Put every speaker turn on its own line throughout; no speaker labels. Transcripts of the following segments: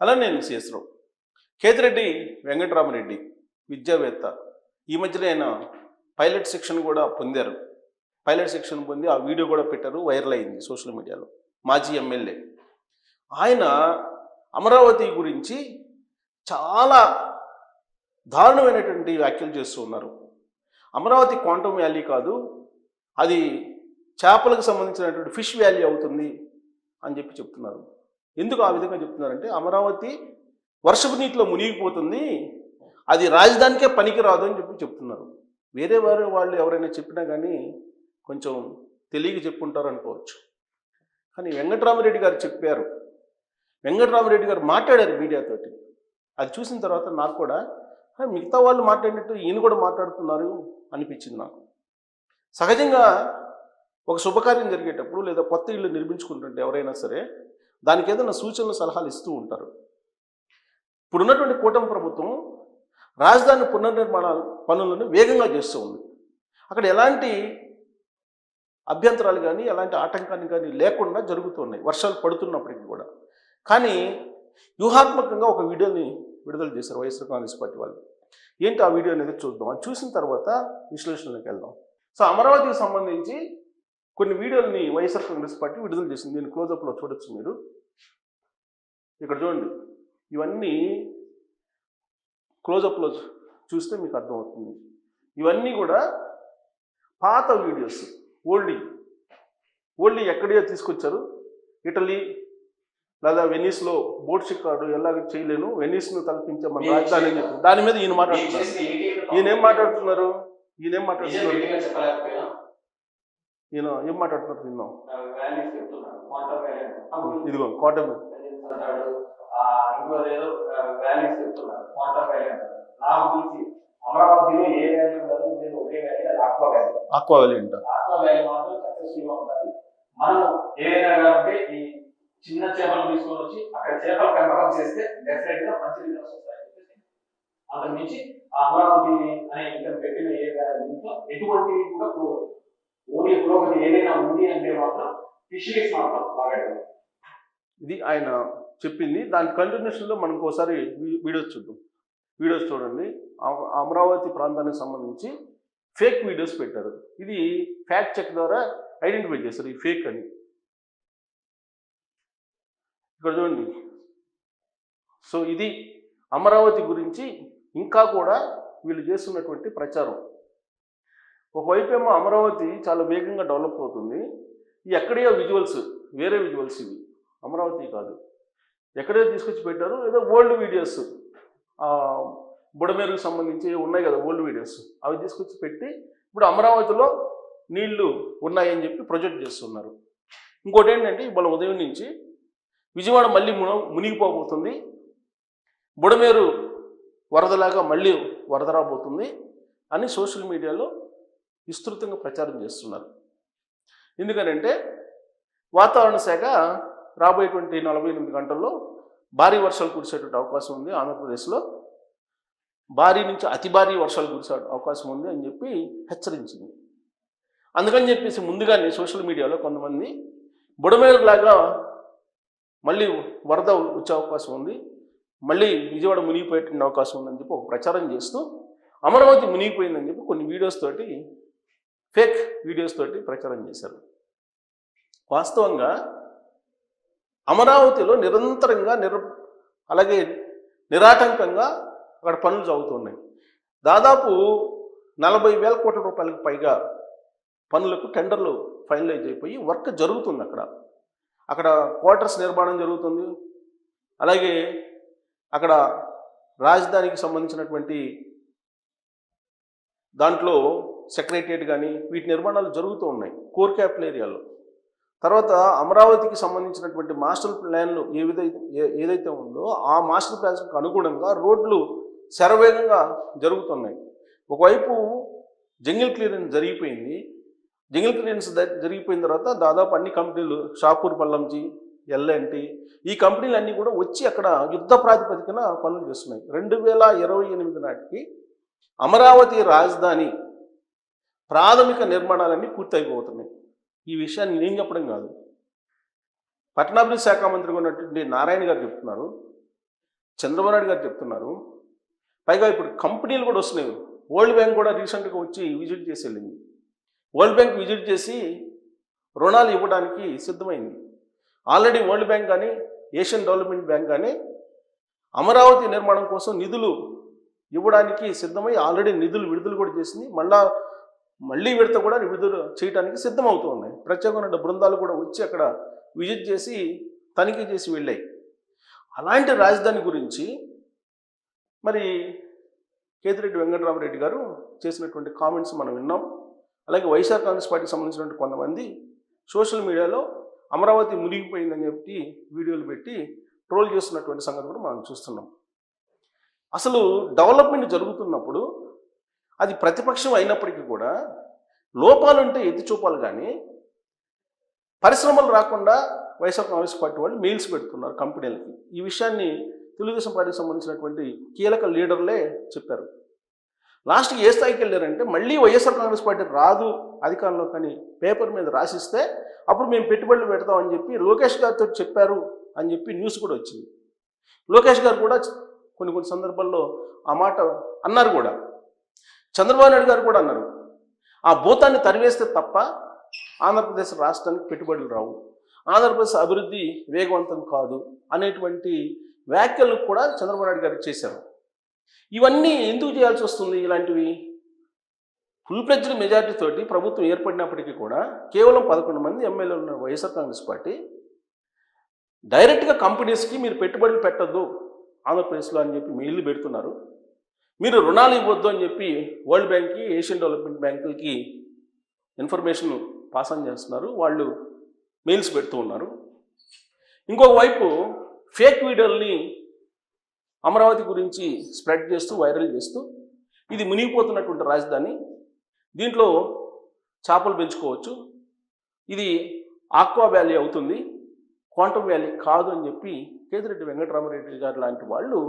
అలా నేను సిఎస్రావు కేతిరెడ్డి వెంకటరామరెడ్డి విద్యావేత్త. ఈ మధ్యలో ఆయన పైలట్ శిక్షణ కూడా పొందారు. పైలట్ శిక్షణ పొంది ఆ వీడియో కూడా పెట్టారు వైరల్ అయింది సోషల్ మీడియాలో. మాజీ ఎమ్మెల్యే. ఆయన అమరావతి గురించి చాలా దారుణమైనటువంటి వ్యాఖ్యలు చేస్తూ ఉన్నారు. అమరావతి క్వాంటమ్ వ్యాలీ కాదు అది చేపలకు సంబంధించినటువంటి ఫిష్ వ్యాలీ అవుతుంది అని చెప్పి చెప్తున్నారు. ఎందుకు ఆ విధంగా చెప్తున్నారంటే అమరావతి వర్షపు నీటిలో మునిగిపోతుంది అది రాజధానికే పనికిరాదు అని చెప్పి చెప్తున్నారు. వేరే వారు వాళ్ళు ఎవరైనా చెప్పినా కానీ కొంచెం తెలియక చెప్పుంటారు అనుకోవచ్చు. కానీ వెంకటరామరెడ్డి గారు చెప్పారు. వెంకటరామరెడ్డి గారు మాట్లాడారు మీడియాతోటి. అది చూసిన తర్వాత నాకు కూడా మిగతా వాళ్ళు మాట్లాడినట్టు ఈయన కూడా మాట్లాడుతున్నారు అనిపించింది నాకు. సహజంగా ఒక శుభకార్యం జరిగేటప్పుడు లేదా కొత్త ఇల్లు నిర్మించుకుంటుంటే ఎవరైనా సరే దానికి ఏదైనా సూచనలు సలహాలు ఇస్తూ ఉంటారు. ఇప్పుడున్నటువంటి కూటమి ప్రభుత్వం రాజధాని పునర్నిర్మాణ పనులను వేగంగా చేస్తూ ఉంది. అక్కడ ఎలాంటి అభ్యంతరాలు కానీ ఎలాంటి ఆటంకాన్ని కానీ లేకుండా జరుగుతున్నాయి వర్షాలు పడుతున్నప్పటికీ కూడా. కానీ వ్యూహాత్మకంగా ఒక వీడియోని విడుదల చేశారు వైఎస్ఆర్ కాంగ్రెస్ పార్టీ వాళ్ళు. ఏంటి ఆ వీడియో అనేది చూద్దాం. అది చూసిన తర్వాత విశ్లేషణలోకి వెళ్దాం. సో అమరావతికి సంబంధించి కొన్ని వీడియోలని వైఎస్ఆర్ కాంగ్రెస్ పార్టీ విడుదల చేసింది. దీన్ని క్లోజప్లో చూడొచ్చు మీరు. ఇక్కడ చూడండి. ఇవన్నీ క్లోజప్లో చూస్తే మీకు అర్థమవుతుంది. ఇవన్నీ కూడా పాత వీడియోస్. ఓల్డీ. ఓల్డీ ఎక్కడియో తీసుకొచ్చారు? ఇటలీ లేదా వెనీస్లో బోట్ షికార్డు ఎలాగ చేయలేను వెనీస్ను తలపించే మన రాజధాని అని చెప్పి. దాని మీద ఈయన మాట్లాడుతున్నారు. ఈయన ఏం మాట్లాడుతున్నారు? ఈయన ఏం మాట్లాడుతున్నారు ఈయన ఏం మాట్లాడుతున్నారు తిన్నాం ఇదిగో
క్వాంటమ్ అంటారు. ఆక్వా వ్యాలీ
ఆక్వా వ్యాలీ అంట
ఆక్వా వ్యాలీ మాత్రం సక్సెస్ఫుల్గా ఉండాలి మనం ఏదైనా కాబట్టి ఈ చిన్న చేపలు తీసుకొని వచ్చి అక్కడ చేపల పెంపకం చేస్తే డెఫినెట్గా మంచి రిజల్ట్స్ వస్తాయని చెప్పేసి అంతకు మించి ఆ అమరావతి అనే ఇక్కడ పెట్టిన ఏ వ్యాలీ దీంట్లో ఎటువంటి కూడా పురోగతి ఓన్లీ పురోగతి ఏదైనా ఉంది అంటే మాత్రం ఫిషరీస్ మాత్రం బాగా
ఇది ఆయన చెప్పింది. దాని కంటిన్యూషన్లో మనం ఒకసారి వీడియోస్ చూద్దాం. వీడియోస్ చూడండి. అమరావతి ప్రాంతానికి సంబంధించి ఫేక్ వీడియోస్ పెట్టారు. ఇది ఫ్యాక్ట్ చెక్ ద్వారా ఐడెంటిఫై చేస్తారు ఈ ఫేక్ అని. ఇక్కడ చూడండి. సో ఇది అమరావతి గురించి ఇంకా కూడా వీళ్ళు చేస్తున్నటువంటి ప్రచారం. ఒకవైపు ఏమో అమరావతి చాలా వేగంగా డెవలప్ అవుతుంది. ఈ ఎక్కడో విజువల్స్ వేరే విజువల్స్ ఇవి. అమరావతి కాదు. ఎక్కడో తీసుకొచ్చి పెట్టారు ఏదో ఓల్డ్ వీడియోస్. బుడమేరుకు సంబంధించి ఉన్నాయి కదా ఓల్డ్ వీడియోస్. అవి తీసుకొచ్చి పెట్టి ఇప్పుడు అమరావతిలో నీళ్ళు ఉన్నాయని చెప్పి ప్రొజెక్ట్ చేస్తున్నారు. ఇంకోటి ఏంటంటే ఇవాళ ఉదయం నుంచి విజయవాడ మళ్ళీ మున మునిగిపోబోతుంది. బుడమేరు వరదలాగా మళ్ళీ వరద రాబోతుంది అని సోషల్ మీడియాలో విస్తృతంగా ప్రచారం చేస్తున్నారు. ఎందుకనంటే వాతావరణ శాఖ రాబోయేటువంటి నలభై ఎనిమిది గంటల్లో భారీ వర్షాలు కురిసేటువంటి అవకాశం ఉంది ఆంధ్రప్రదేశ్లో. భారీ నుంచి అతి భారీ వర్షాలు కురిసే అవకాశం ఉంది అని చెప్పి హెచ్చరించింది. అందుకని చెప్పేసి ముందుగానే సోషల్ మీడియాలో కొంతమంది బుడమేరులాగా మళ్ళీ వరద వచ్చే అవకాశం ఉంది. మళ్ళీ విజయవాడ మునిగిపోయేటువంటి అవకాశం ఉందని చెప్పి ఒక ప్రచారం చేస్తూ అమరావతి మునిగిపోయిందని చెప్పి కొన్ని వీడియోస్ తోటి ఫేక్ వీడియోస్ తోటి ప్రచారం చేశారు. వాస్తవంగా అమరావతిలో నిరంతరంగా నిర అలాగే నిరాటంకంగా అక్కడ పనులు జరుగుతున్నాయి దాదాపు నలభై వేల కోట్ల రూపాయలకు పైగా పనులకు టెండర్లు ఫైనలైజ్ అయిపోయి వర్క్ జరుగుతుంది అక్కడ. అక్కడ క్వార్టర్స్ నిర్మాణం జరుగుతుంది. అలాగే అక్కడ రాజధానికి సంబంధించినటువంటి దాంట్లో సెక్రటరియట్ కానీ వీటి నిర్మాణాలు జరుగుతూ ఉన్నాయి కోర్ క్యాపిటల్ ఏరియాలో. తర్వాత అమరావతికి సంబంధించినటువంటి మాస్టర్ ప్లాన్లు ఏ విధైతే ఏ- ఏదైతే ఉందో ఆ మాస్టర్ ప్లాన్స్కి అనుగుణంగా రోడ్లు శరవేగంగా జరుగుతున్నాయి. ఒకవైపు జంగిల్ క్లియరెన్స్ జరిగిపోయింది. జంగిల్ క్లియరెన్స్ జరిగిపోయిన తర్వాత దాదాపు అన్ని కంపెనీలు షాపూర్ పల్లంజీ ఎల్ఎన్టీ ఈ కంపెనీలు అన్నీ కూడా వచ్చి అక్కడ యుద్ధ ప్రాతిపదికన పనులు చేస్తున్నాయి. రెండు వేల ఇరవై ఎనిమిది నాటికి అమరావతి రాజధాని ప్రాథమిక నిర్మాణాలన్నీ పూర్తయిపోతున్నాయి. ఈ విషయాన్ని నేను చెప్పడం కాదు. పట్టణాభివృద్ధి శాఖ మంత్రిగా ఉన్నటువంటి నారాయణ గారు చెప్తున్నారు. చంద్రబాబు నాయుడు గారు చెప్తున్నారు. పైగా ఇప్పుడు కంపెనీలు కూడా వస్తున్నాయి. వరల్డ్ బ్యాంక్ కూడా రీసెంట్గా వచ్చి విజిట్ చేసి వెళ్ళింది. వరల్డ్ బ్యాంక్ విజిట్ చేసి రుణాలు ఇవ్వడానికి సిద్ధమైంది. ఆల్రెడీ వరల్డ్ బ్యాంక్ కానీ ఏషియన్ డెవలప్మెంట్ బ్యాంక్ కానీ అమరావతి నిర్మాణం కోసం నిధులు ఇవ్వడానికి సిద్ధమై ఆల్రెడీ నిధులు విడుదల కూడా చేసింది. మళ్ళా మళ్ళీ విడత కూడా విడుదల చేయడానికి సిద్ధమవుతూ ఉన్నాయి ప్రత్యేకమైన బృందాలు కూడా వచ్చి అక్కడ విజిట్ చేసి తనిఖీ చేసి వెళ్ళాయి. అలాంటి రాజధాని గురించి మరి కేతిరెడ్డి వెంకటరామరెడ్డి గారు చేసినటువంటి కామెంట్స్ మనం విన్నాం. అలాగే వైఎస్ఆర్ కాంగ్రెస్ పార్టీకి సంబంధించినటువంటి కొంతమంది సోషల్ మీడియాలో అమరావతి మునిగిపోయిందని చెప్పి వీడియోలు పెట్టి ట్రోల్ చేస్తున్నటువంటి సంగతి కూడా మనం చూస్తున్నాం. అసలు డెవలప్మెంట్ జరుగుతున్నప్పుడు అది ప్రతిపక్షం అయినప్పటికీ కూడా లోపాలు ఉంటే ఎత్తి చూపాలి కానీ పరిశ్రమలు రాకుండా వైఎస్ఆర్ కాంగ్రెస్ పార్టీ వాళ్ళు మెయిల్స్ పెడుతున్నారు కంపెనీలకి. ఈ విషయాన్ని తెలుగుదేశం పార్టీకి సంబంధించినటువంటి కీలక లీడర్లే చెప్పారు. లాస్ట్కి ఏ స్థాయికి వెళ్ళారంటే మళ్ళీ వైఎస్ఆర్ కాంగ్రెస్ పార్టీ రాదు అధికారంలో కానీ పేపర్ మీద రాసిస్తే అప్పుడు మేము పెట్టుబడులు పెడతామని చెప్పి లోకేష్ గారితో చెప్పారు అని చెప్పి న్యూస్ కూడా వచ్చింది. లోకేష్ గారు కూడా కొన్ని కొన్ని సందర్భాల్లో ఆ మాట అన్నారు కూడా. చంద్రబాబు నాయుడు గారు కూడా అన్నారు. ఆ భూతాన్ని తరివేస్తే తప్ప ఆంధ్రప్రదేశ్ రాష్ట్రానికి పెట్టుబడులు రావు. ఆంధ్రప్రదేశ్ అభివృద్ధి వేగవంతం కాదు అనేటువంటి వ్యాఖ్యలు కూడా చంద్రబాబు నాయుడు గారు చేశారు. ఇవన్నీ ఎందుకు చేయాల్సి వస్తుంది ఇలాంటివి? ఫుల్ ప్లెజ్డ్ మెజారిటీతోటి ప్రభుత్వం ఏర్పడినప్పటికీ కూడా కేవలం పదకొండు మంది ఎమ్మెల్యేలు ఉన్న వైఎస్ఆర్ కాంగ్రెస్ పార్టీ డైరెక్ట్గా కంపెనీస్కి మీరు పెట్టుబడులు పెట్టద్దు ఆంధ్రప్రదేశ్లో అని చెప్పి మెయిల్ పెడుతున్నారు. మీరు రుణాలు ఇవ్వద్దు అని చెప్పి వరల్డ్ బ్యాంక్కి ఏషియన్ డెవలప్మెంట్ బ్యాంకులకి ఇన్ఫర్మేషన్ పాస్ ఆన్ చేస్తున్నారు. వాళ్ళు మెయిల్స్ పెడుతూ ఉన్నారు. ఇంకొక వైపు ఫేక్ వీడియోల్ని అమరావతి గురించి స్ప్రెడ్ చేస్తూ వైరల్ చేస్తూ ఇది మునిగిపోతున్నటువంటి రాజధాని. దీంట్లో చేపలు పెంచుకోవచ్చు. ఇది ఆక్వా వ్యాలీ అవుతుంది. క్వాంటమ్ వ్యాలీ కాదు అని చెప్పి కేతిరెడ్డి వెంకటరామరెడ్డి గారు లాంటి వాళ్ళు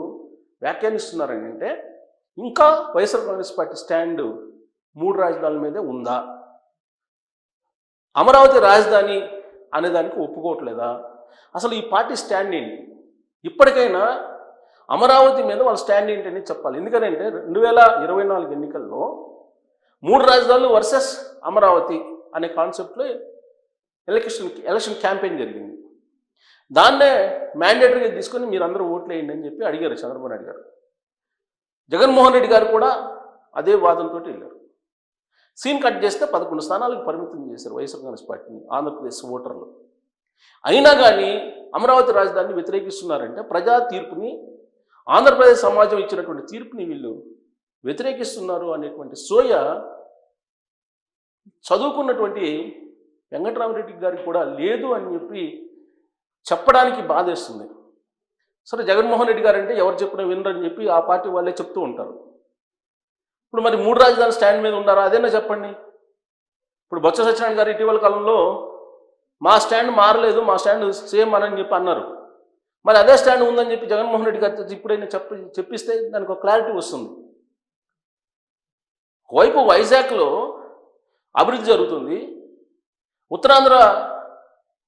వ్యాఖ్యానిస్తున్నారని అంటే ఇంకా వైఎస్ఆర్ కాంగ్రెస్ పార్టీ స్టాండ్ మూడు రాజధానుల మీదే ఉందా? అమరావతి రాజధాని అనే దానికి ఒప్పుకోవట్లేదా? అసలు ఈ పార్టీ స్టాండ్ ఏంటి? ఇప్పటికైనా అమరావతి మీద వాళ్ళ స్టాండ్ ఏంటి అని చెప్పాలి. ఎందుకంటే రెండు వేల ఇరవై నాలుగు ఎన్నికల్లో మూడు రాజధానులు వర్సెస్ అమరావతి అనే కాన్సెప్ట్లో ఎలక్షన్ ఎలక్షన్ క్యాంపెయిన్ జరిగింది. దాన్నే మ్యాండేటరీగా తీసుకొని మీరు అందరూ ఓట్లు వేయండి అని చెప్పి అడిగారు చంద్రబాబు నాయుడు గారు. జగన్మోహన్ రెడ్డి గారు కూడా అదే వాదనతో వెళ్ళారు. సీన్ కట్ చేస్తే పదకొండు స్థానాలకు పరిమితం చేశారు వైఎస్ఆర్ కాంగ్రెస్ పార్టీని ఆంధ్రప్రదేశ్ ఓటర్లు. అయినా కానీ అమరావతి రాజధానిని వ్యతిరేకిస్తున్నారంటే ప్రజా తీర్పుని ఆంధ్రప్రదేశ్ సమాజం ఇచ్చినటువంటి తీర్పుని వీళ్ళు వ్యతిరేకిస్తున్నారు అనేటువంటి సోయ చదువుకున్నటువంటి వెంకటరామరెడ్డి గారికి కూడా లేదు అని చెప్పి చెప్పడానికి బాధేస్తుంది. సరే జగన్మోహన్ రెడ్డి గారు అంటే ఎవరు చెప్పినా వినరని చెప్పి ఆ పార్టీ వాళ్ళే చెప్తూ ఉంటారు. ఇప్పుడు మరి మూడు రాజధాని స్టాండ్ మీద ఉన్నారా? అదేనా చెప్పండి. ఇప్పుడు బొత్స సత్యనారాయణ గారు ఇటీవల కాలంలో మా స్టాండ్ మారలేదు మా స్టాండ్ సేమ్ అని చెప్పి అన్నారు. మరి అదే స్టాండ్ ఉందని చెప్పి జగన్మోహన్ రెడ్డి గారు ఇప్పుడైనా చెప్పి చెప్పిస్తే దానికి ఒక క్లారిటీ వస్తుంది. వైపు వైజాగ్లో అభివృద్ధి జరుగుతుంది. ఉత్తరాంధ్ర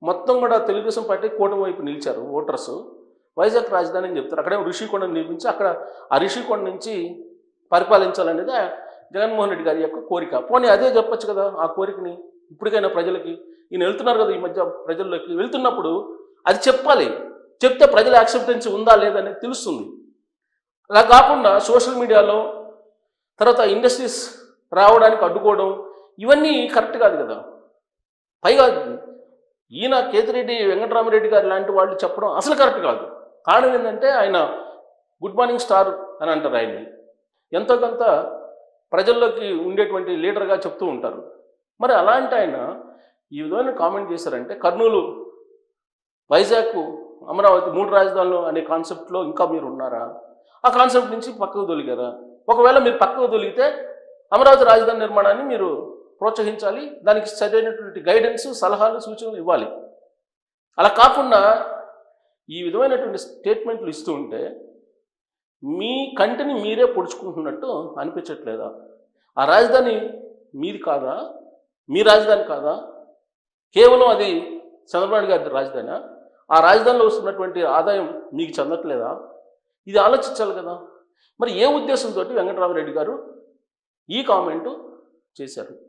మొత్తం కూడా తెలుగుదేశం పార్టీ కూటమి వైపు నిలిచారు ఓటర్స్. వైజాగ్ రాజధాని అని చెప్తారు. అక్కడే ఋషికొండను నిర్మించి అక్కడ ఆ ఋషికొండ నుంచి పరిపాలించాలనేది జగన్మోహన్ రెడ్డి గారి యొక్క కోరిక. పోనీ అదే చెప్పొచ్చు కదా ఆ కోరికని ఇప్పటికైనా ప్రజలకి. ఈయన వెళ్తున్నారు కదా ఈ మధ్య ప్రజల్లోకి. వెళ్తున్నప్పుడు అది చెప్పాలి. చెప్తే ప్రజల యాక్సెప్టెన్స్ ఉందా లేదనేది తెలుస్తుంది. అలా కాకుండా సోషల్ మీడియాలో తర్వాత ఇండస్ట్రీస్ రావడానికి అడ్డుకోవడం ఇవన్నీ కరెక్ట్ కాదు కదా. పైగా ఈయన కేతిరెడ్డి వెంకటరామరెడ్డి గారు లాంటి వాళ్ళు చెప్పడం అసలు కరెక్ట్ కాదు. కారణం ఏంటంటే ఆయన గుడ్ మార్నింగ్ స్టార్ అని అంటారు ఆయన్ని. ఎంతో కొంత ప్రజల్లోకి ఉండేటువంటి లీడర్గా చెప్తూ ఉంటారు. మరి అలాంటి ఆయన ఈ విధమైన కామెంట్ చేశారంటే కర్నూలు వైజాగ్ అమరావతి మూడు రాజధానులు అనే కాన్సెప్ట్లో ఇంకా మీరు ఉన్నారా? ఆ కాన్సెప్ట్ నుంచి పక్కకు తొలిగారా? ఒకవేళ మీరు పక్కకు తొలిగితే అమరావతి రాజధాని నిర్మాణాన్ని మీరు ప్రోత్సహించాలి దానికి సరైనటువంటి గైడెన్స్ సలహాలు సూచనలు ఇవ్వాలి. అలా కాకుండా ఈ విధమైనటువంటి స్టేట్మెంట్లు ఇస్తూ ఉంటే మీ కంటిని మీరే పొడుచుకుంటున్నట్టు అనిపించట్లేదా? ఆ రాజధాని మీది కాదా? మీ రాజధాని కాదా? కేవలం అది చంద్రబాబు గారి రాజధాని ఆ రాజధానిలో వస్తున్నటువంటి ఆదాయం మీకు చెందట్లేదా? ఇది ఆలోచించాలి కదా. మరి ఏ ఉద్దేశంతో వెంకటరామరెడ్డి గారు ఈ కామెంటు చేశారు?